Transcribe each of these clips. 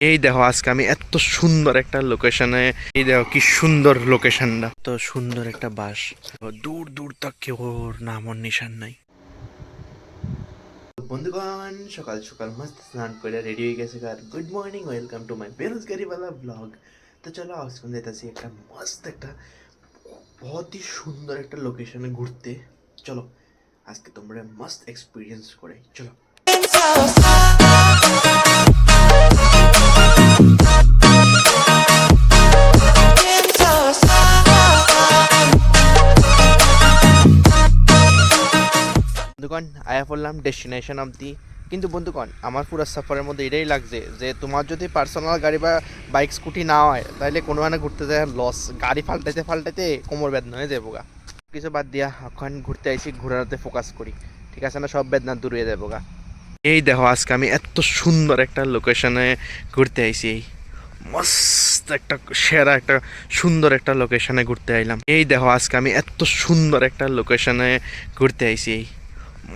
এই দেখো আজকে আমি এত সুন্দর একটা লোকেশনে এই দেখো কি সুন্দর লোকেশনটা তো সুন্দর একটা বাস। দূর দূর তক কেউ ওর নাম নিশান নাই। বন্ধুগণ সকাল সকাল মস্ত স্নান করে রেডি হয়ে গেছে আর good morning welcome to my Berozgariwala blog তো চলো আজকে যেতেছি একটা মস্ত একটা বহুত ही সুন্দর একটা লোকেশনে ঘুরতে। চলো আজকে তোমরা মস্ত এক্সপিরিয়েন্স করে। চলো। বন্ধুগণ, আয়া পড়লাম ডেস্টিনেশন অফ দি কিন্তু বন্ধুগণ, আমার পুরো সফরের মধ্যে এটাই লাগছে যে তোমার যদি পার্সোনাল গাড়ি বা বাইক স্কুটি না হয়, তাহলে কোনো মানে ঘুরতে যায় লস গাড়ি ফাল্টাইতে ফাল্টাইতে কোমর বেদনা হয়ে যাব কিছু বাদ দিয়া এখন ঘুরতে আইসি ঘোরাতে ফোকাস করি। ঠিক আছে না? সব বেদনা দূর যাব গা। এই দেখো, আজকে আমি এত সুন্দর একটা লোকেশনে ঘুরতে আইসি মস্ত একটা সেরা একটা সুন্দর একটা লোকেশনে ঘুরতে আইলাম। এই দেখো, আজকে আমি এত সুন্দর একটা লোকেশনে ঘুরতে আইসি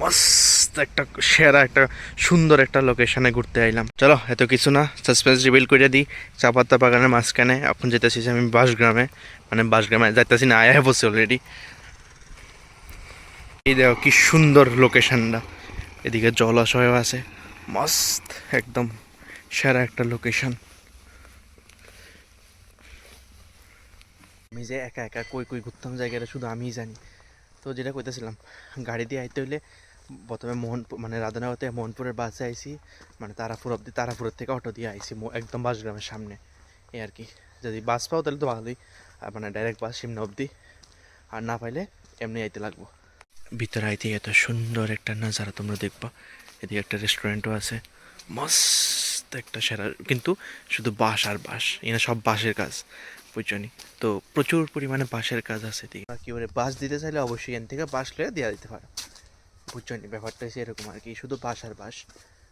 মস্ত একটা সেরা একটা সুন্দর একটা লোকেশনে ঘুরতে আইলাম। চলো, এত কিছু না সাসপেন্স রিভিল করে দিই। চা পাতা বাগানের মাঝখানে, এখন যেতেছি আমি বাসগ্রামে। মানে বাসগ্রামে যাইতেছি না, আয়া বসে অলরেডি এই দেখো, কি সুন্দর লোকেশনটা এদিকে জলাশয় আছে। মস্ত, একদম সেরা একটা লোকেশন আমি যে একা একা কই কই ঘুরতাম জায়গাটা শুধু আমিই জানি। তো যেটা কইতেছিলাম, গাড়ি দিয়ে আইতে হইলে প্রথমে মোহনপুর মানে রাধানগর মোহনপুরের বাসে আইসি মানে তারাপুর অব্দি তারাপুরের থেকে অটো দিয়ে আইসি একদম বাসগ্রামের সামনে। এই আর কি। যদি বাস পাও তাহলে তো ভালোই মানে ডাইরেক্ট বাস সিমনা অবধি। আর না পাইলে এমনি আইতে লাগবো। ভিতরে আইতে এত সুন্দর একটা নাজারা তোমরা দেখবা। এদিকে একটা রেস্টুরেন্টও আছে। মস্ত একটা সেরা, কিন্তু শুধু বাঁশ আর বাঁশ এখানে সব বাঁশের কাজ বুঝছনি তো প্রচুর পরিমাণে বাঁশের কাজ আছে এদিকে। কি বলে বাঁশ দিতে চাইলে অবশ্যই এখান থেকে বাঁশ লয়ে দেওয়া দিতে পারো। বুঝছনি ব্যাপারটা হচ্ছে এরকম আর কি, শুধু বাঁশ আর বাঁশ।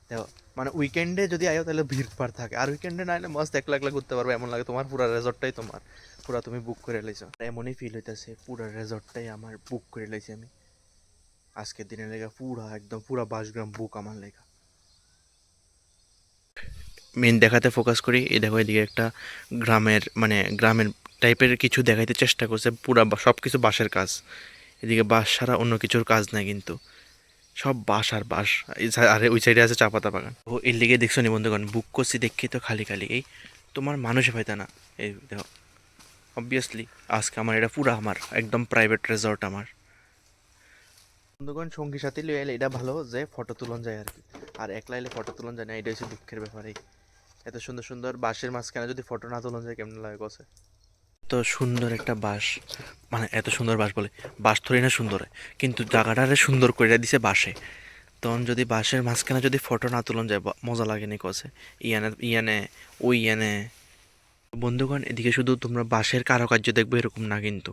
দেখো মানে উইকেন্ডে যদি আয়ো তাহলে ভিড় পার থাকে। আর উইকেন্ডে না এলে মস্ত একলা একলা ঘুরতে পারবে, এমন লাগে তোমার পুরো রেজর্টটাই তোমার। পুরো তুমি বুক করে লাইছো। এমনই ফিল হইতেছে, পুরো রেজর্টটাই আমার বুক করে লাইছি আমি। আজকের দিনের লেগা পুরা, একদম পুরা বাসগ্রাম বুক আমার লেগা মেন দেখাতে ফোকাস করি, এই দেখো এদিকে একটা গ্রামের মানে গ্রামের টাইপের কিছু দেখাইতে চেষ্টা করছে, পুরা সব কিছু বাঁশের কাজ। এদিকে বাঁশ ছাড়া অন্য কিছুর কাজ নাই কিন্তু। সব বাঁশ আর বাঁশ আর ওই সাইডে আছে চা পাতা বাগান। ও এর লিগে দেখছ নি বন্ধুগণ, বুক করছি দেখি তো খালি খালি। এই তোমার মানুষে পাইতা না। এই দেখো অবভিয়াসলি আজকে আমার এটা পুরা আমার, একদম প্রাইভেট রেজর্ট আমার। বন্ধুগণ, সঙ্গী সাথী লই এলে এটা ভালো যে ফটো তুলন যায় আর কি আর একলা এলে ফটো তুলন যায় না এটা হচ্ছে দুঃখের ব্যাপারেই এত সুন্দর সুন্দর বাঁশের মাঝখানে যদি ফটো না তুলন যায়, কেমন লাগে কসে? তো সুন্দর একটা বাঁশ মানে এত সুন্দর বাঁশ বলে, বাঁশ থরি না সুন্দর, কিন্তু জায়গাটারে সুন্দর করে দিছে বাঁশে। তখন যদি বাঁশের মাঝখানে যদি ফটো না তুলন যায় মজা লাগে নি কসে? ইয়ানে ইয়ানে, ওই ইয়ানে। বন্ধুগণ, এদিকে শুধু তোমরা বাঁশের কারুকার্য দেখবে এরকম না কিন্তু।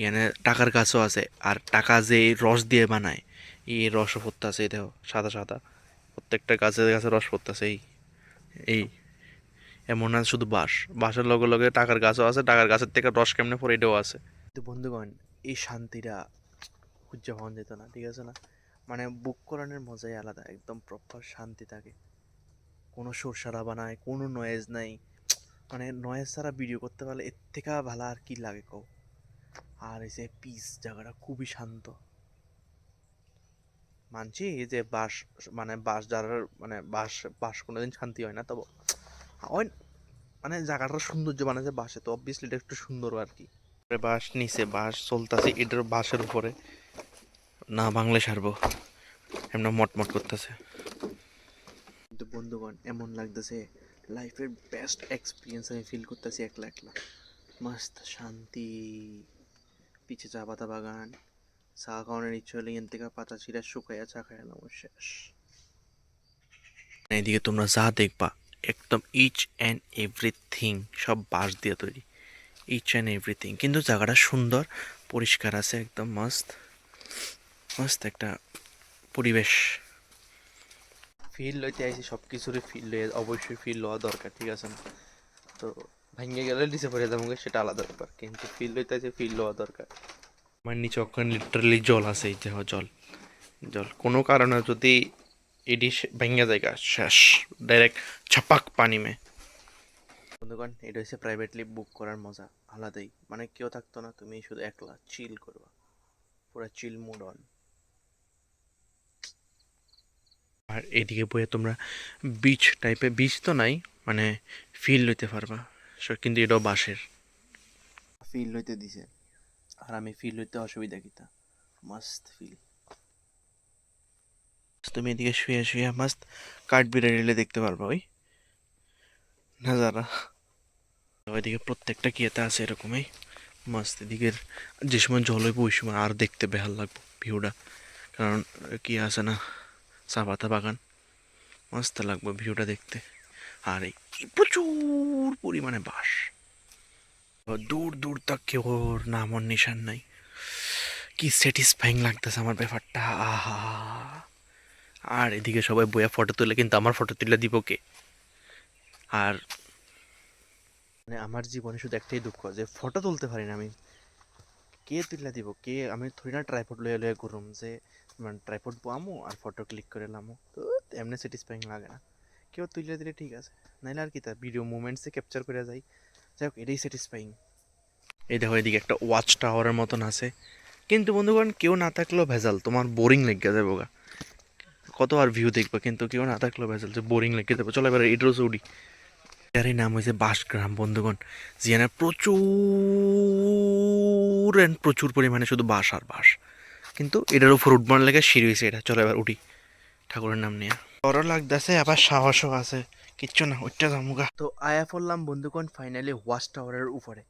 ইয়ানে টাকার গাছও আছে, আর টাকা যে রস দিয়ে বানায়, এই রসও পড়তেছে এই দেখো, সাদা সাদা। প্রত্যেকটা গাছের গাছে রস পড়তেছে এই এই। এমন না শুধু বাঁশ, বাঁশের লগে লগে টাকার গাছও আছে, টাকার গাছের থেকে রস কেমনে পরে এটাও আছে। কিন্তু বন্ধুগণ, এই শান্তিটা পাওয়া যেত না, ঠিক আছে না? মানে বুক করানোর মজাই আলাদা, একদম প্রপার শান্তি থাকে। কোনো সুর সারা বানায়, কোনো নয়েজ নাই। মানে নয়েজ ছাড়া ভিডিও করতে পারলে এর থেকে ভালো আর কি লাগে কও? আর এই যে পিস জায়গাটা খুবই শান্ত। মানছি এই যে বাস মানে বাস যারা মানে বাস বাস কোনোদিন শান্তি হয় না, তবে ওই মানে জায়গাটার সৌন্দর্য বানাচ্ছে বাসে, তো অবভিয়াসলি এটা একটু সুন্দর আর কি বাস, নিচে বাস চলতেছে, এটার বাসের উপরে। না বাংলা সারবো, এমন মটমট করতেছে। কিন্তু বন্ধুগণ, এমন লাগতেছে লাইফের বেস্ট এক্সপিরিয়েন্স আমি ফিল করতেছি একলা একলা। মস্ত শান্তি। পিছে চা পাতা বাগান, চা খাওয়ানোর ইচ্ছে হলে এখান থেকে পাতা ছিঁড়া শুকাইয়া চা খাই এলাম শেষ। এদিকে তোমরা যা দেখবা, একদম ইচ অ্যান্ড এভরিথিং সব বাঁশ দিয়ে তৈরি। ইচ অ্যান্ড এভরিথিং কিন্তু জায়গাটা সুন্দর, পরিষ্কার আছে, একদম মস্ত মস্ত একটা পরিবেশ। ফিল লইতে আইছি সব কিছুরই ফিল লইয়া অবশ্যই ফিল লওয়া দরকার, ঠিক আছে না? তো ভেঙে গেলে নিচে পড়ে যাব সেটা আলাদা ব্যাপার। কিন্তু ফিল লইতে আছে ফিল হওয়া দরকার। আমার নিচে ওখানে লিটারালি জল আছে এই দেখো জল। জল। কোনো কারণে যদি এডি ভেঙে যায় গা, শেষ। ডাইরেক্ট ছাপাক পানি মে। বন্ধুগণ এটা হচ্ছে প্রাইভেটলি বুক করার মজা আলাদাই। মানে কেউ থাকতো না তুমি শুধু একলা চিল করবা। পুরো চিল মুড অন আর এদিকে বইয়ে তোমরা বিচ টাইপের বিচ তো নাই মানে ফিল লইতে পারবা। কিন্তু এটাও বাঁশের। ফিল লইতে দিছে। আর আমি ফিল লইতে অসুবিধা কিতা? মস্ত ফিল তুমি এদিকে শুয়ে শুয়ে মাস্ত কাঠ বিড়াইলে দেখতে পারবা, ওই। নাজারা ওইদিকে প্রত্যেকটা কিয়েতে আছে এরকমই। মাস্ত এদিকের যে সময় জল হইব, ওই সময় আর দেখতে বেহাল লাগবো ভিউটা কারণ কি আছে না? চা পাতা বাগান। মস্ত লাগবে ভিউটা দেখতে। আর প্রচুর পরিমাণে বাস। দূর দূর তক কেউ ওর নাম ওর নিশান নাই। কি স্যাটিসফাইং লাগতেছে আমার ব্যাপারটা, আহা। আর এদিকে সবাই বইয়া ফটো তুলে, কিন্তু আমার ফটো তুলে দিব কে? আর মানে আমার জীবনে শুধু একটাই দুঃখ যে ফটো তুলতে পারি না আমি। কে তুলে দিব? কে? আমি থরি না ট্রাইপড লয়ে লয়ে করুম যে মানে ট্রাইপড পামো আর ফটো ক্লিক করে লামো। তো এমনি স্যাটিসফাইং লাগে না। কেউ তুলে দিলে ঠিক আছে। নাইলে আর কি তা ভিডিও মুভমেন্টসে ক্যাপচার করে যাই যাই হোক, এটাই স্যাটিসফাইং এই দেখো, এদিকে একটা ওয়াচ টাওয়ারের মতন আছে। কিন্তু বন্ধুগণ, কেউ না থাকলেও ভেজাল। তোমার বোরিং লেগে যাবে গা কত আর ভিউ দেখবে, কিন্তু কেউ না থাকলেও ভেজাল যে বোরিং লেগে যাবে। চলো এবার এটারও উড়ি এটারই নাম হয়েছে বাসগ্রাম, বন্ধুগণ। যেখানে প্রচুর অ্যান্ড প্রচুর পরিমাণে শুধু বাস আর বাস কিন্তু এটার উপর উঠবার লেগে সিঁড়ি হয়েছে এটা। চলো এবার উঠি। ঠাকুরের নাম নিয়ে। বড় লাগতেছে আবার সাহসও আছে কিচ্ছু না ওইটা জামুগা তো আয়া পড়লাম বন্ধুগণ ফাইনালি ওয়াচ টাওয়ারের উপরে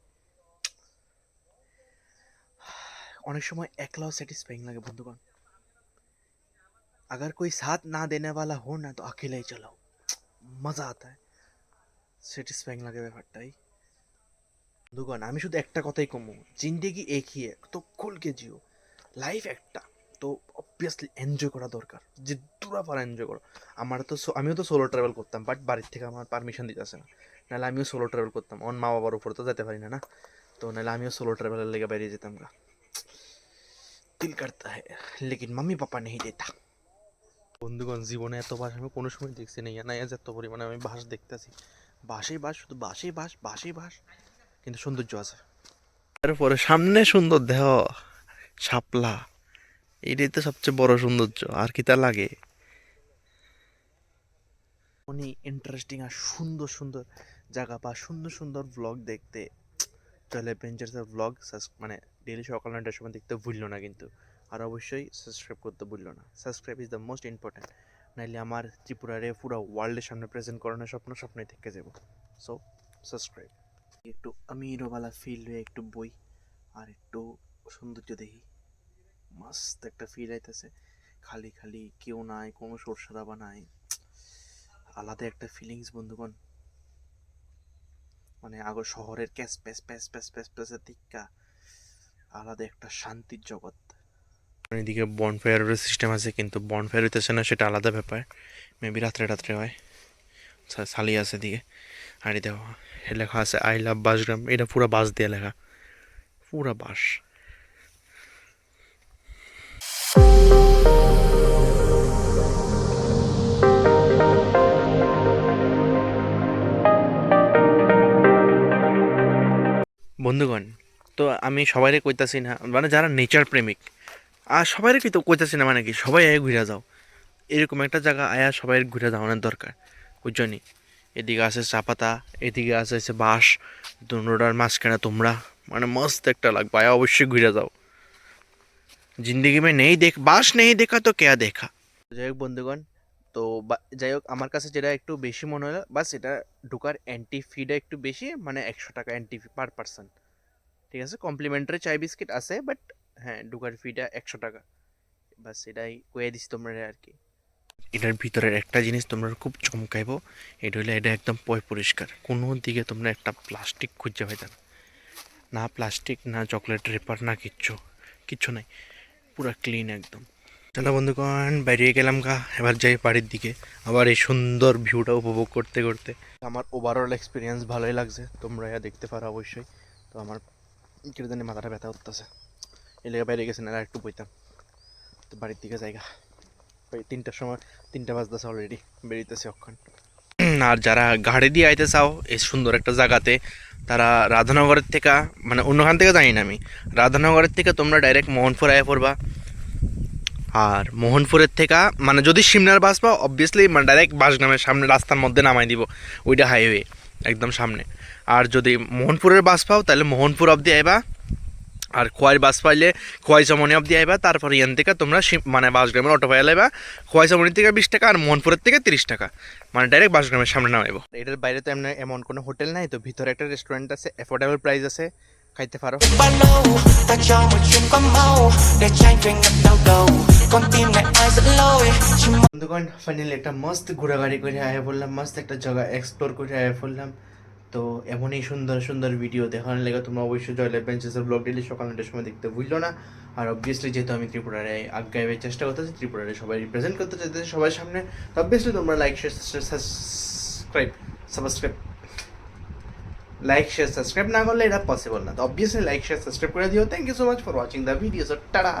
অনেক সময় একলাও স্যাটিসফাইং লাগে বন্ধুগণ अगर कोई साथ ना देने वाला हो ना तो अकेले ही चलाओ মজা आता है স্যাটিসফাইং লাগে ব্যাপারটাই বন্ধুগণ আমি শুধু একটা কথাই কমু জিন্দেগি একই এক তো খুলকে জিও লাইফ একটা তো অবভিয়াসলি এনজয় করা দরকার। যে দুরা পারা এনজয় করো। আমার তো আমিও তো সোলো ট্রাভেল করতাম বাট বাড়ির থেকে আমার পারমিশন দিতে আসে না। নাহলে আমিও সোলো ট্রাভেল করতাম। অন মা বাবার উপর তো যেতে পারি না না? তো নাহলে আমিও সোলো ট্রাভেলের লেগে বেরিয়ে যেতাম গা। দিল কাটতে হয়। লেকিন মাম্মি পাপা নেই যেতা বন্ধুগণ, জীবনে এত বাস আমি কোনো সময় দেখছি না। ইয়ানা এত পরিমাণে আমি বাস দেখতেছি। বাসেই বাস, শুধু বাসেই বাস বাসেই বাস। কিন্তু সৌন্দর্য আছে। তারপরে সামনে সুন্দর দেহ। শাপলা। এটাই তো সবচেয়ে বড় সৌন্দর্য। আর কি তা লাগে? উনি ইন্টারেস্টিং আর সুন্দর সুন্দর জায়গা বা সুন্দর সুন্দর ব্লগ দেখতে। তাহলে অ্যাডভেঞ্চার্সের ব্লগ মানে ডেলি সকাল নয়টার সময় দেখতে ভুললো না কিন্তু। আর অবশ্যই সাবস্ক্রাইব করতে ভুললো না। Subscribe is the most important নাইলে আমার ত্রিপুরারে পুরো ওয়ার্ল্ডের সামনে প্রেজেন্ট করানোর স্বপ্ন স্বপ্নই থেকে যাব। সো সাবস্ক্রাইব একটু আমিরওয়ালা ফিল হয়ে একটু বই আর একটু সৌন্দর্য দেখি। মাস্ত একটা ফিল আইতেছে। খালি খালি কেউ নাই, কোনো সরষা বা নাই। আলাদা একটা ফিলিংস বন্ধুগণ। মানে আগো শহরের ক্যাস প্যাস প্যাস প্যাস প্যাস প্যাসের দিকা আলাদা একটা শান্তির জগৎ। এদিকে বনফায়ারের সিস্টেম আছে, কিন্তু বনফায়ার হইতেছে না, সেটা আলাদা ব্যাপার। মেবি রাত্রে রাত্রে হয়। সালি আছে দিকে আর দেখো লেখা আছে আই লাভ বাসগ্রাম এটা পুরো বাস দিয়ে লেখা। পুরা বাস বন্ধুগণ, তো আমি সবাইরে কইতাছি না মানে যারা নেচার প্রেমিক আর সবাইরে কিন্তু কইতাছি না মানে কি, সবাই আয় ঘুরে যাও। এরকম একটা জায়গা আয়া সবাই ঘুরে যাওয়ানোর দরকার বুঝছনি এদিকে আছে চা পাতা, এদিকে আছে বাঁশ দুটার মাঝখানে তোমরা মানে মস্ত একটা লাগবে, আয়া অবশ্যই ঘুরে যাও। জিন্দগি মে নেই দেখ বাস নেই দেখা তো কেয়া দেখা? যাই হোক বন্ধুগণ তো যাই হোক আমার কাছে যেটা একটু বেশি মনে হলো, বাস এটা ঢোকার অ্যান্টি ফিটা একটু বেশি মানে একশো টাকা অ্যান্টি ফি পার পার্সন ঠিক আছে? কমপ্লিমেন্টারি চাই বিস্কিট আছে বাট হ্যাঁ ঢোকার ফিটা একশো টাকা। বাস এটাই কয়ে দিছি তোমরা আর কি। এটার ভিতরের একটা জিনিস তোমরা খুব চমকাইবো, এটা হলে এটা একদম পয় পরিষ্কার। কোনো দিকে তোমরা একটা প্লাস্টিক খুঁজে পাইতে না। না প্লাস্টিক না চকলেট রেপার না কিচ্ছু। কিচ্ছু নাই। পুরো ক্লিন একদম। চলো বন্ধুগণ, বেরিয়ে গেলাম গা, এবার যাই বাড়ির দিকে। আবার এই সুন্দর ভিউটা উপভোগ করতে করতে। আমার ওভারঅল এক্সপিরিয়েন্স ভালোই লাগছে, তোমরা ইয়া দেখতে পারো অবশ্যই। তো আমার কেটে জানি মাথাটা ব্যথা উঠতেছে এই লেগে বাইরে গেছে না একটু বইতাম। তো বাড়ির দিকে জায়গা প্রায় তিনটার সময়, তিনটা বাজতেছে অলরেডি বেরিতেছে অক্ষণ আর যারা গাড়ি দিয়ে আইতে চাও, এই সুন্দর একটা জায়গাতে, তারা রাধানগরের থেকে মানে অন্যখান থেকে জানি না আমি, রাধানগরের থেকে তোমরা ডাইরেক্ট মোহনপুর আয়া পড়বা। আর মোহনপুরের থেকে মানে যদি সিমনার বাস পাও অবভিয়াসলি মানে ডাইরেক্ট বাস বাসগ্রামের সামনে রাস্তার মধ্যে নামাই দিব ওইটা হাইওয়ে একদম সামনে। আর যদি মোহনপুরের বাস পাও তাহলে মোহনপুর অবধি আইবা আর খোয়াই বাস পাইলে খোয়াই চমনি অবধি আইবা তারপর ইয়ান থেকে তোমরা মানে বাসগ্রামের অটো পাইয়া লাইবা খোয়াই চমনি থেকে বিশ টাকা আর মোহনপুরের থেকে তিরিশ টাকা মানে ডাইরেক্ট বাসগ্রামের সামনে নামাইবো। এটার বাইরে তো এমন এমন কোনো হোটেল নাই তো ভিতরে একটা রেস্টুরেন্ট আছে অ্যাফোর্ডেবল প্রাইস আছে খাইতে পারো। বন্ধুগণ ফাইনালি একটা মস্ত ঘোরাঘুরি করে আয়া বললাম মস্ত একটা জায়গা এক্সপ্লোর করে আয়া বললাম তো এমনই সুন্দর সুন্দর ভিডিও দেখানোর লেগে তোমরা অবশ্যই জয় বেঞ্চেসের ব্লগ ডেলি সকাল নটার সময় দেখতে ভুললো না। আর অবভিয়াসলি যেহেতু আমি ত্রিপুরারে আজ্ঞাইবের চেষ্টা করতেছি, ত্রিপুরারে সবাই রিপ্রেজেন্ট করতে চাইতেছি সবার সামনে। অবভিয়াসলি তোমরা like share subscribe subscribe like share subscribe না করলে এটা পসিবল না। তো অবভিয়াসলি লাইক শেয়ার সাবস্ক্রাইব করে দিও। Thank you so much for watching the video so tata